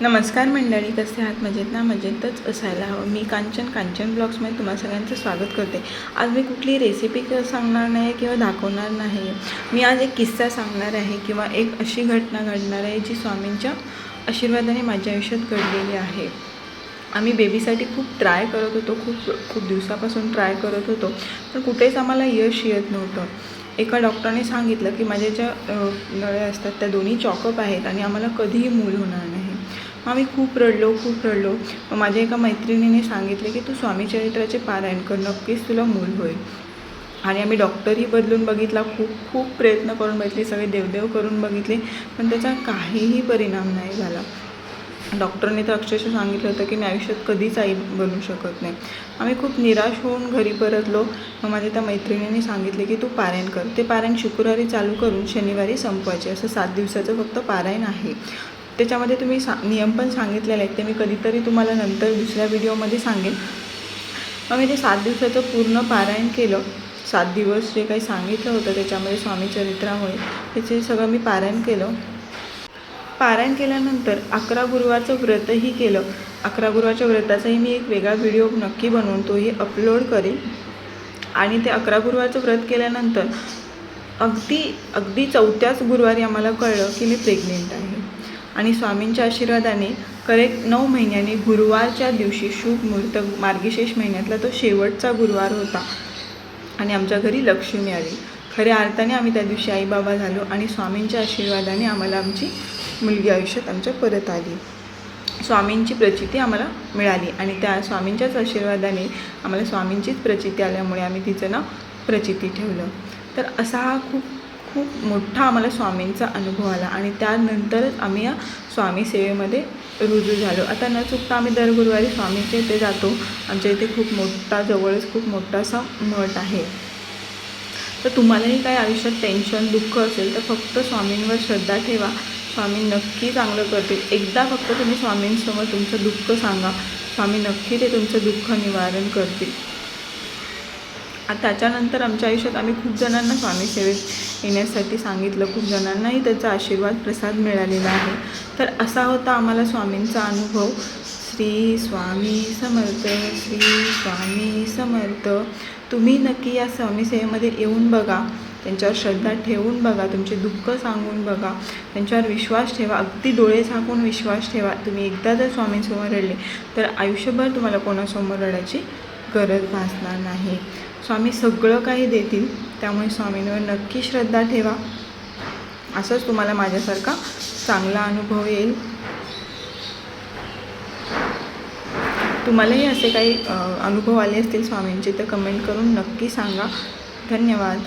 नमस्कार मंडळी कसे आहात? मजेत ना? मजेतच असायला हवं. मी कांचन कांचन ब्लॉग्समध्ये तुम्हा सगळ्यांचं स्वागत करते. आज मी कुठली रेसिपी सांगणार नाही किंवा दाखवणार नाही. मी आज एक किस्सा सांगणार आहे किंवा एक अशी घटना घडणार आहे जी स्वामींच्या आशीर्वादाने माझ्या आयुष्यात घडलेली आहे. आम्ही बेबीसाठी खूप ट्राय करत होतो. खूप खूप दिवसापासून ट्राय करत होतो. पण कुठेच आम्हाला यश येत नव्हतं. एका डॉक्टरने सांगितलं की माझ्या ज्या नळ्या असतात त्या दोन्ही चॉकअप आहेत आणि आम्हाला कधीही मूल होणार नाही. मग आम्ही खूप रडलो खूप रडलो. माझ्या एका मैत्रिणीने सांगितले की तू स्वामी चरित्राचे पारायण कर नक्कीच तुला मूल होईल. आणि आम्ही डॉक्टरही बदलून बघितला खूप खूप प्रयत्न करून बघितले सगळे देवदेव करून बघितले पण त्याचा काहीही परिणाम नाही झाला. डॉक्टरने तर अक्षरशः सांगितलं होतं की मी आयुष्यात कधीच आई बनू शकत नाही. आम्ही खूप निराश होऊन घरी परतलो. मग माझ्या त्या मैत्रिणीने सांगितले की तू पारायण कर. ते पारायण शुक्रवारी चालू करून शनिवारी संपवायचे. असं सात दिवसाचं फक्त पारायण आहे. त्याच्यामध्ये तुम्ही सा नियम पण सांगितलेले आहेत. ते मी कधीतरी तुम्हाला नंतर दुसऱ्या व्हिडिओमध्ये सांगेन. मग मी ते सात दिवसाचं पूर्ण पारायण केलं. सात दिवस जे काही सांगितलं होतं त्याच्यामध्ये स्वामीचरित्रामुळे त्याचे सगळं मी पारायण केलं. पारायण केल्यानंतर अकरा गुरुवारचं व्रतही केलं. अकरा गुरुवारच्या व्रताचाही मी एक वेगळा व्हिडिओ नक्की बनवून तोही अपलोड करेन. आणि ते अकरा गुरुवारचं व्रत केल्यानंतर अगदी अगदी चौथ्याच गुरुवारी आम्हाला कळलं की मी प्रेग्नेंट आहे. आणि स्वामींच्या आशीर्वादाने करेक्ट नऊ महिन्यांनी गुरुवारच्या दिवशी शुभ मुहूर्त मार्गशीर्ष महिन्यातला तो शेवटचा गुरुवार होता. आणि आमच्या घरी लक्ष्मी आली. खऱ्या अर्थाने आम्ही त्या दिवशी आईबाबा झालो आणि स्वामींच्या आशीर्वादाने आम्हाला आमची मुलगी आयुष्यात आमच्या परत आली. स्वामींची प्रचिती आम्हाला मिळाली आणि त्या स्वामींच्याच आशीर्वादाने आम्हाला स्वामींचीच प्रचिती आल्यामुळे आम्ही तिचं नाव प्रचिती ठेवलं. तर असा हा खूप खूप मोठा आम्हाला स्वामींचा अनुभव आला आणि त्यानंतरच आम्ही या स्वामी सेवेमध्ये रुजू झालो. आता न चुकता आम्ही दर गुरुवारी स्वामीच्या इथे जातो. आमच्या इथे खूप मोठा जवळच खूप मोठा असा मठ आहे. तर तुम्हालाही काही आयुष्यात टेन्शन दुःख असेल तर फक्त स्वामींवर श्रद्धा ठेवा. स्वामी नक्की चांगलं करतील. एकदा फक्त तुम्ही स्वामींसमोर तुमचं दुःख सांगा. स्वामी नक्की ते तुमचं दुःख निवारण करतील. त्याच्यानंतर आमच्या आयुष्यात आम्ही खूप जणांना स्वामी सेवेत येण्यासाठी सांगितलं खूप जणांनाही त्याचा आशीर्वाद प्रसाद मिळालेला आहे. तर असा होता आम्हाला स्वामींचा अनुभव. श्री स्वामी समर्थ श्री स्वामी समर्थ. तुम्ही नक्की या स्वामी सेवेमध्ये येऊन बघा. त्यांच्यावर श्रद्धा ठेवून बघा. तुमचे दुःख सांगून बघा. त्यांच्यावर विश्वास ठेवा. अगदी डोळे झाकून विश्वास ठेवा. तुम्ही एकदा जर स्वामींसमोर रडले तर आयुष्यभर तुम्हाला कोणासमोर रडायची गरज भासणार नाही. स्वामी सगळं काही देतील त्यामुळे स्वामींवर नक्की श्रद्धा ठेवा. असंच तुम्हाला माझ्यासारखा चांगला अनुभव येईल. तुम्हालाही असे काही अनुभव आले असतील स्वामींचे तर कमेंट करून नक्की सांगा. धन्यवाद.